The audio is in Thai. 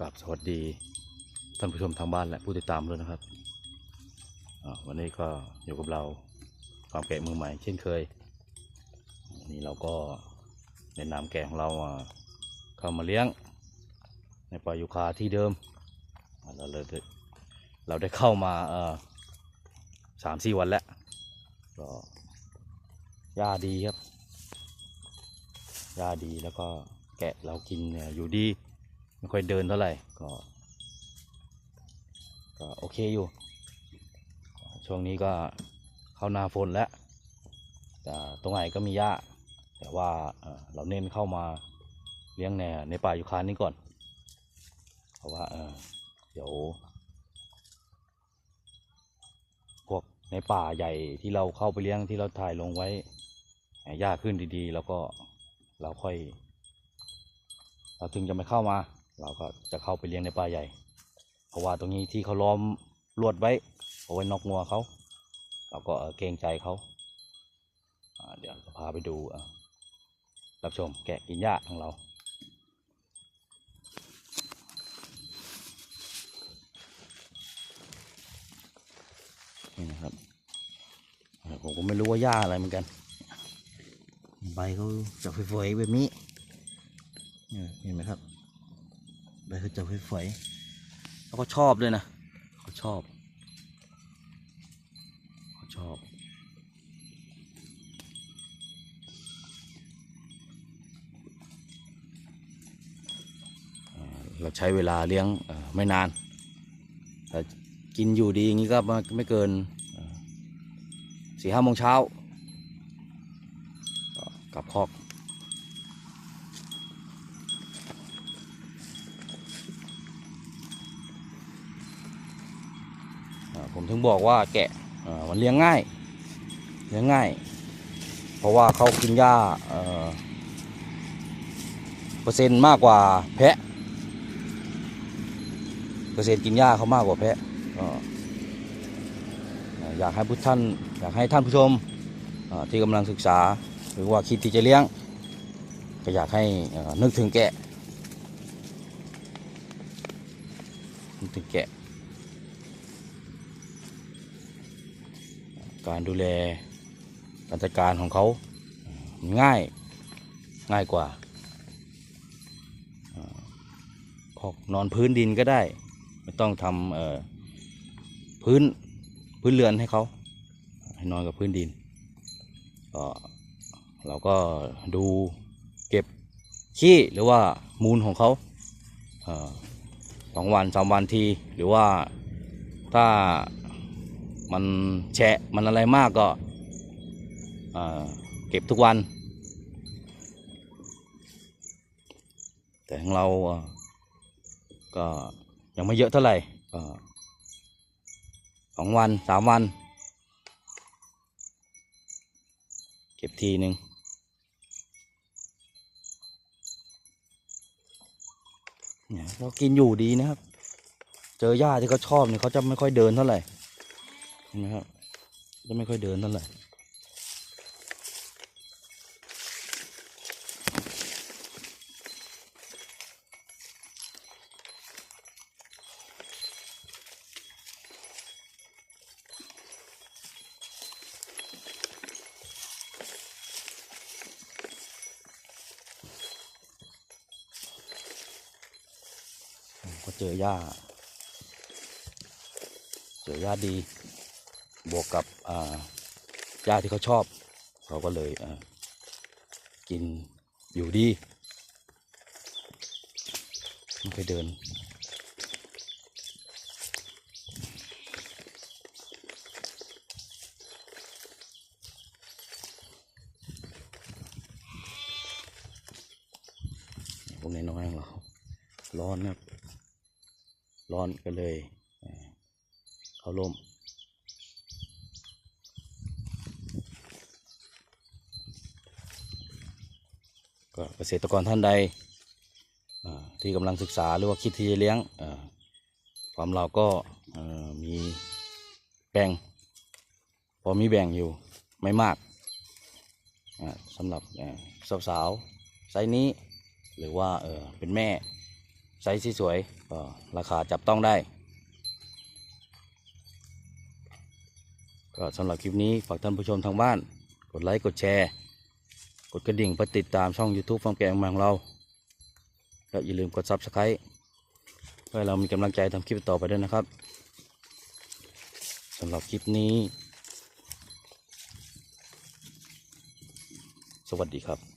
กับสวัสดี ท่านผู้ชมทางบ้านและผู้ติดตามด้วยนะครับ วันนี้ก็อยู่กับเราความแกะมือใหม่เช่นเคยนนี้เราก็ในนามแกะของเราาเข้ามาเลี้ยง ในป่ายูคาที่เดิม เราเลยได้เราได้เข้ามาสามสี่วันแล้วก็หญ้าดีครับหญ้าดีแล้วก็แกะเรากินอยู่ดี ไม่ค่อยเดินเท่าไหร่ก็ก็โอเคอยู่ ช่วงนี้ก็เข้าหน้าฝนแล้วแต่ตรงไหนก็มีหญ้า แต่ว่าเราเน้นเข้ามาเลี้ยงในในป่ายูคานี้ก่อน เพราะว่าเเดี๋ยว พวกในป่าใหญ่ที่เราเข้าไปเลี้ยงที่เราถ่ายลงไว้หญ้าขึ้นดีๆ แล้วก็เราค่อย เราถึงจะไม่เข้ามา เราก็จะเข้าไปเลี้ยงในป่าใหญ่ เพราะว่าตรงนี้ที่เขาล้อมลวดไว้เอาไว้นอกงัวเขาเราก็เกรงใจเขาเดี๋ยวจะพาไปดูรับชมแกะกินหญ้าของเรานี่นะครับผมก็ไม่รู้ว่าหญ้าอะไรเหมือนกัน ใบเขาจะฝอยๆแบบนี้เห็นไหมครับ ใบเขาจะฝอยๆแล้วก็ชอบด้วยนะเขาชอบเขาชอบเราใช้เวลาเลี้ยงไม่นานแต่กินอยู่ดีอย่างนี้ก็ไม่เกินสี่ห้าโมงเช้าก็กลับคอกอ่า ผมถึงบอกว่าแกะมันเลี้ยงง่าย เลี้ยงง่าย เพราะว่าเขากินหญ้าเเปอร์เซ็นต์มากกว่าแพะ เปอร์เซ็นต์กินหญ้าเขามากกว่าแพะอยากให้ผู้ท่านอยากให้ท่านผู้ชมที่กำลังศึกษาหรือว่าคิดที่จะเลี้ยง ก็อยากให้นึกถึงแกะนึกถึงแกะ การดูแลการจัดการของเขาง่ายง่ายกว่าอ่าคอกนอนพื้นดินก็ได้ ไม่ต้องทำพื้นพื้นเรือนให้เขาให้นอนกับพื้นดินก็เราก็ดูเก็บขี้หรือว่ามูลของเขาสองวันสามวันทีหรือว่าถ้า มันแฉะมันอะไรมากก็เก็บทุกวัน แต่ของเราก็ยังไม่เยอะเท่าไหร่ก็สองวันสามวัน เก็บทีหนึ่งเนี่ยเรากินอยู่ดีนะครับ เจอหญ้าที่เขาชอบเนี่ยเขาจะไม่ค่อยเดินเท่าไหร่ เห็นไหมครับ จะไม่ค่อยเดินเท่าไหร่ก็เจอหญ้า เจอหญ้าดี บวกกับอ่าหญ้าที่เขาชอบ เขาก็เลยกินอยู่ดีไม่เคยเดิน พวกน้อยๆของเรา ร้อนครับ ร้อนก็เลยเอ่อเขาล่ม ก็เกษตรกรท่านใดที่กำลังศึกษาหรือว่าคิดที่จะเลี้ยงอ่าความเราก็มีแบ่งพอมีแบ่งอยู่ไม่มากอ่าสำหรับเอ่อสาวๆไซส์นี้หรือว่าเป็นแม่ไซส์สวยก็ราคาจับต้องได้ ก็สำหรับคลิปนี้ฝากท่านผู้ชมทางบ้าน กดไลค์ กดแชร์ กดกระดิ่งเพื่อติดตามช่อง YouTube ฟาร์มแกะเมืองของเรา และอย่าลืมกด Subscribe เพื่อเรามีกำลังใจทำคลิปต่อไปด้วยนะครับสำหรับคลิปนี้ สวัสดีครับ